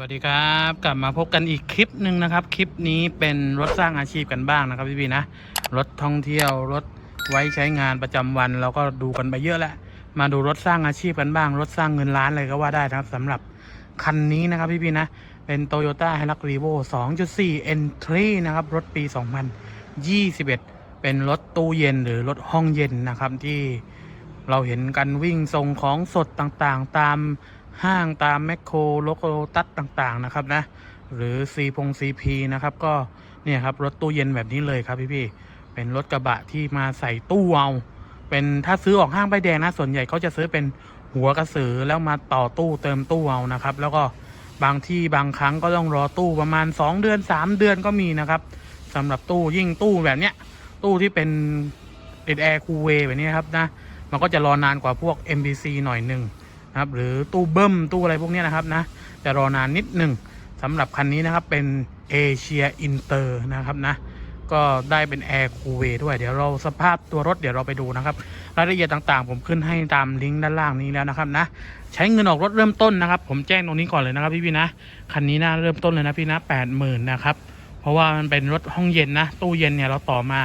วัสดีครับ กลับมาพบกันอีกคลิปหนึ่งนะครับ คลิปนี้เป็นรถสร้างอาชีพกันบ้างนะครับพี่พี่นะ รถท่องเที่ยวรถไว้ใช้งานประจำวันเราก็ดูกันไปเยอะแล้ว มาดูรถสร้างอาชีพกันบ้าง รถสร้างเงินล้านเลยก็ว่าได้นะครับสำหรับคันนี้นะครับพี่พี่นะ เป็น Toyota h i l u x r e v o 2.4 Entry นะครับ รถปี 2021 เป็นรถตู้เย็นหรือรถห้องเย็นนะครับที่เราเห็นกันวิ่งส่งของสดต่างๆ ตาม ห้างตามแมคโครโลโกตัสต่างๆนะครับนะ หรือซีพงซีพีนะครับ ก็เนี่ยครับรถตู้เย็นแบบนี้เลยครับพี่ๆเป็นรถกระบะที่มาใส่ตู้เอาเป็นถ้าซื้อออกห้างใบแดงนะส่วนใหญ่เขาจะซื้อเป็นหัวกระสือแล้วมาต่อตู้เติมตู้เอานะครับ แล้วก็บางที่บางครั้งก็ต้องรอตู้ประมาณ 2 เดือน 3 เดือนก็มีนะครับสำหรับตู้ยิ่งตู้แบบเนี้ยตู้ที่เป็นติดแอร์คูเวแบบนี้ครับนะมันก็จะรอนานกว่าพวก MBC หน่อยหนึ่ง นะครับหรือตู้เบิ้มตู้อะไรพวกนี้นะครับนะจะรอนานนิดหนึ่งสำหรับคันนี้นะครับเป็นเอเชียอินเตอร์นะครับนะก็ได้เป็นแอร์คูเวด้วยเดี๋ยวเราสภาพตัวรถเดี๋ยวเราไปดูนะครับรายละเอียดต่างๆ ผมขึ้นให้ตามลิงก์ด้านล่างนี้แล้วนะครับนะใช้เงินออกรถเริ่มต้นนะครับ ผมแจ้งตรงนี้ก่อนเลยนะครับพี่พี่นะคันนี้นะเริ่มต้นเลยนะพี่นะแปดหมื่นนะครับเพราะว่ามันเป็นรถห้องเย็นนะตู้เย็นเนี่ยเราต่อมา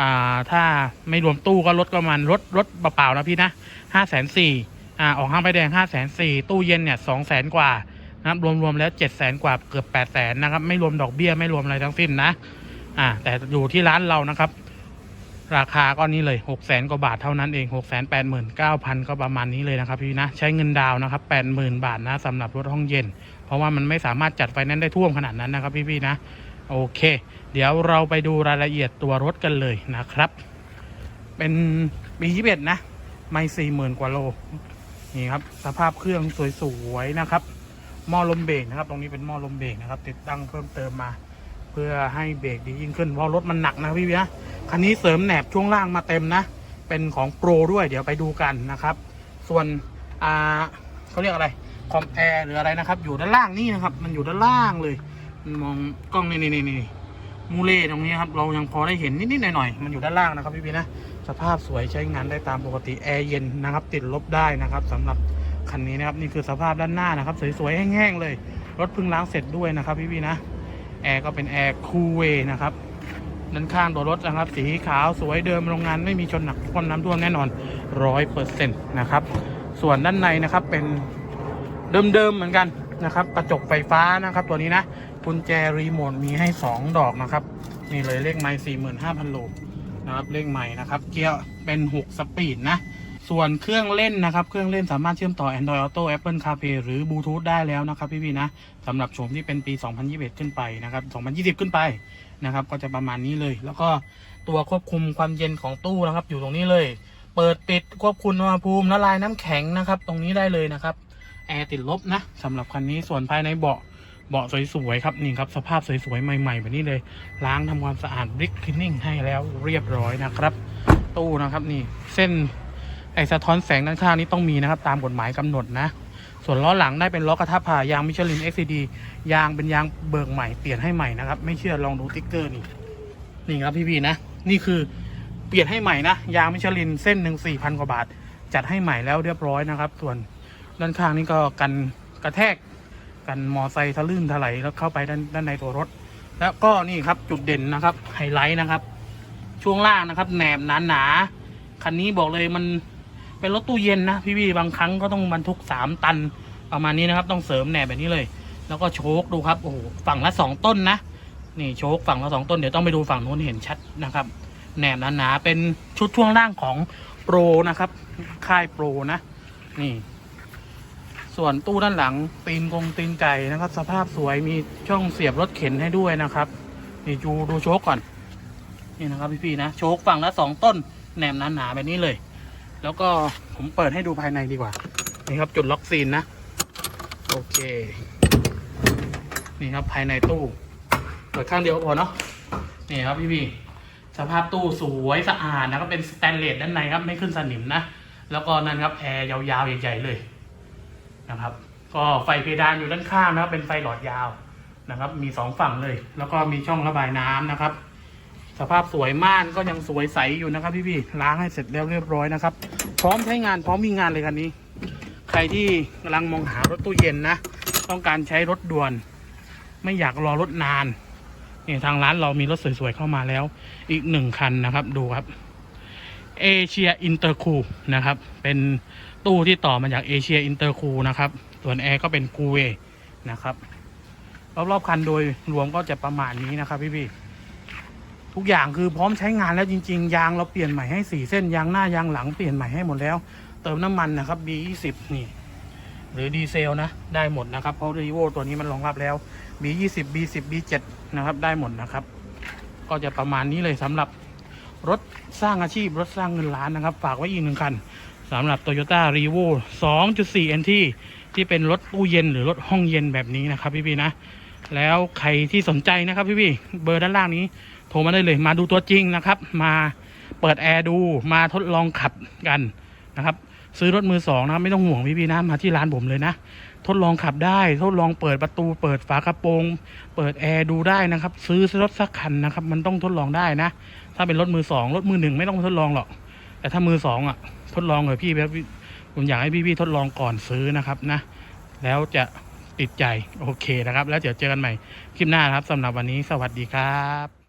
อ่าถ้าไม่รวมตู้ก็รถประมาณรถรถเปล่าๆนะพี่นะห้าแสนสี่ อ่าออกห้างใบแดงห้าแสนสี่ตู้เย็นเนี่ยสองแสนกว่านะครับรวมๆแล้วเจ็ดแสนกว่าเกือบแปดแสนนะครับ ไม่รวมดอกเบี้ยไม่รวมอะไรทั้งสิ้นนะอ่าแต่อยู่ที่ร้านเรานะครับ ราคาก็นี้เลยหกแสนกว่าบาทเท่านั้นเองหกแสนแปดหมื่นเก้าพันก็ประมาณนี้เลยนะครับพี่นะใช้เงินดาวนะครับแปดหมื่นบาทนะสำหรับรถห้องเย็น เพราะว่ามันไม่สามารถจัดไฟแนนซ์ได้ท่วมขนาดนั้นนะครับพี่ๆนะโอเค เดี๋ยวเราไปดูรายละเอียดตัวรถกันเลยนะครับ เป็นปียี่สิบเอ็ดนะ ไม่สี่หมื่นกว่าโล นี่ครับ สภาพเครื่องสวยๆนะครับ หม้อลมเบรกนะครับ ตรงนี้เป็นหม้อลมเบรกนะครับ ติดตั้งเพิ่มเติมมา เพื่อให้เบรกดียิ่งขึ้นเพราะรถมันหนักนะพี่เบียคันนี้เสริมแหนบช่วงล่างมาเต็มนะ เป็นของโปรด้วยเดี๋ยวไปดูกันนะครับ ส่วนอ่าเขาเรียกอะไรคอมแอร์หรืออะไรนะครับ อยู่ด้านล่างนี่นะครับ มันอยู่ด้านล่างเลยมองกล้องนี่นี่นี่นี่ มูเล่ตรงนี้ครับเรายังพอได้เห็นนิดๆหน่อยๆมันอยู่ด้านล่างนะครับพี่เบีนะสภาพสวยใช้งานได้ตามปกติแอร์เย็นนะครับติดลบได้นะครับสำหรับคันนี้นะครับนี่คือสภาพด้านหน้านะครับ สวยๆแห้งๆเลย รถเพิ่งล้างเสร็จด้วยนะครับพี่ๆนะแอร์ก็เป็นแอร์คูเวนะครับด้านข้างตัวรถนะครับ สีขาวสวยเดิมโรงงานไม่มีชนหนักความน้ำท่วมแน่นอนร้อยเปอร์เซ็นต์นะครับ ส่วนด้านในนะครับเป็นเดิมๆเหมือนกัน นะครับ กระจกไฟฟ้านะครับ ตัวนี้นะกุญแจรีโมทมีให้ 2 ดอกนะครับ นี่เลยเลขไมล์สี่หมื่นห้าพันโลนะครับเลขใหม่นะครับ เกียร์เป็น 6 สปีดนะ ส่วนเครื่องเล่นนะครับ เครื่องเล่นสามารถเชื่อมต่อ Android Auto Apple CarPlay หรือ Bluetooth ได้แล้วนะครับพี่ๆนะสำหรับโฉมที่เป็นปี 2021 ขึ้นไปนะครับ2020 ขึ้นไปนะครับก็จะประมาณนี้เลย แล้วก็ตัวควบคุมความเย็นของตู้นะครับ อยู่ตรงนี้เลย เปิดปิดควบคุมอุณหภูมิละลายน้ำแข็งนะครับ ตรงนี้ได้เลยนะครับ แอร์ติดลบนะสำหรับคันนี้ส่วนภายในเบาะเบาะสวยๆครับนี่ครับสภาพสวยๆใหม่ๆแบบนี้เลย ล้างทำความสะอาดบริกคลีนนิ่งให้แล้วเรียบร้อยนะครับ ตู้นะครับนี่เส้นไอสะท้อนแสงด้านข้างนี้ต้องมีนะครับ ตามกฎหมายกำหนดนะ ส่วนล้อหลังได้เป็นล้อกระทะผ่ายางมิชลิน XCD ยางเป็นยางเบิกใหม่เปลี่ยนให้ใหม่นะครับ ไม่เชื่อลองดูติ๊กเกอร์นี่นี่ครับพี่ๆนะ นี่คือเปลี่ยนให้ใหม่นะ ยางมิชลินเส้นหนึ่งสี่พันกว่าบาท จัดให้ใหม่แล้วเรียบร้อยนะครับ ส่วน ด้านข้างนี่ก็กันกระแทก กันมอไซค์ทะลื่นถลายแล้วเข้าไปด้านด้านในตัวรถ แล้วก็นี่ครับจุดเด่นนะครับไฮไลท์นะครับ ช่วงล่างนะครับแหนบหนาหนาๆคันนี้บอกเลยมันเป็นรถตู้เย็นนะพี่ๆบางครั้งก็ต้องบรรทุกสามตันประมาณนี้นะครับ ต้องเสริมแหนบแบบนี้เลย แล้วก็โชคดูครับโอ้โหฝั่งละสองต้นนะนี่โชคฝั่งละสองต้นเดี๋ยวต้องไปดูฝั่งนู้นเห็นชัดนะครับแหนบหนาๆเป็นชุดช่วงล่างของโปรนะครับ ค่ายโปรนะ นี่ ส่วนตู้ด้านหลังตีนกงตีนไก่นะครับ สภาพสวยมีช่องเสียบรถเข็นให้ด้วยนะครับนี่ดูดูโชคก่อนนี่นะครับพี่ๆนะโชคฝั่งละสองต้นแหนมหนาๆแบบนี้เลย แล้วก็ผมเปิดให้ดูภายในดีกว่า นี่ครับจุดล็อกซีนนะ โอเค นี่ครับภายในตู้เปิดข้างเดียวพอเนาะนี่ครับพี่ๆสภาพตู้สวยสะอาดนะครับเป็นสแตนเลสด้านในครับไม่ขึ้นสนิมนะแล้วก็นั่นครับแอร์ยาวๆใหญ่ๆเลย นะครับ ก็ไฟเพดานอยู่ด้านข้างนะครับเป็นไฟหลอดยาวนะครับ มีสองฝั่งเลย แล้วก็มีช่องระบายน้ำนะครับ สภาพสวยม่านก็ยังสวยใสอยู่นะครับพี่ๆล้างให้เสร็จแล้วเรียบร้อยนะครับ พร้อมใช้งานพร้อมมีงานเลยคันนี้ ใครที่กำลังมองหารถตู้เย็นนะ ต้องการใช้รถด่วน ไม่อยากรอรถนานเนี่ยทางร้านเรามีรถสวยๆเข้ามาแล้ว อีกหนึ่งคันนะครับ ดูครับ เอเชียอินเตอร์คูนะครับ เป็นตู้ที่ต่อมาจากเอเชียอินเตอร์คูนะครับ ส่วนแอร์ก็เป็นคูเวนะครับ รอบๆคันโดยรวมก็จะประมาณนี้นะครับพี่ๆทุกอย่างคือพร้อมใช้งานแล้วจริง ๆ ยางเราเปลี่ยนใหม่ให้สี่เส้นยางหน้ายางหลังเปลี่ยนใหม่ให้หมดแล้ว เติมน้ำมันนะครับ B20 นี่ หรือดีเซลนะ ได้หมดนะครับ เพราะรีโวตัวนี้มันรองรับแล้ว B20 B10 B7 นะครับ ได้หมดนะครับ ก็จะประมาณนี้เลยสำหรับ รถสร้างอาชีพรถสร้างเงินล้านนะครับ ฝากไว้อีกหนึ่งคันสำหรับ Toyota r e v o 2.4 NT ที่เป็นรถตู้เย็นหรือรถห้องเย็นแบบนี้นะครับพี่ๆนะ แล้วใครที่สนใจนะครับพี่ๆเบอร์ด้านล่างนี้ โทรมาได้เลยมาดูตัวจริงนะครับ มาเปิดแอร์ดูมาทดลองขับกันนะครับ ซื้อรถมือสองนะไม่ต้องห่วงพี่ๆนะมาที่ร้านผมเลยนะ ทดลองขับได้ ทดลองเปิดประตู เปิดฝากระโปรง เปิดแอร์ดูได้นะครับ ซื้อรถสักคันนะครับ มันต้องทดลองได้นะ ถ้าเป็นรถมือสองรถมือหนึ่งไม่ต้องทดลองหรอก แต่ถ้ามือสองอะ ทดลองเถอพี่แบบผมอยากให้พี่ๆทดลองก่อนซื้อนะครับนะ แล้วจะติดใจโอเคนะครับ แล้วเดี๋ยวเจอกันใหม่คลิปหน้าครับสำหรับวันนี้สวัสดีครับ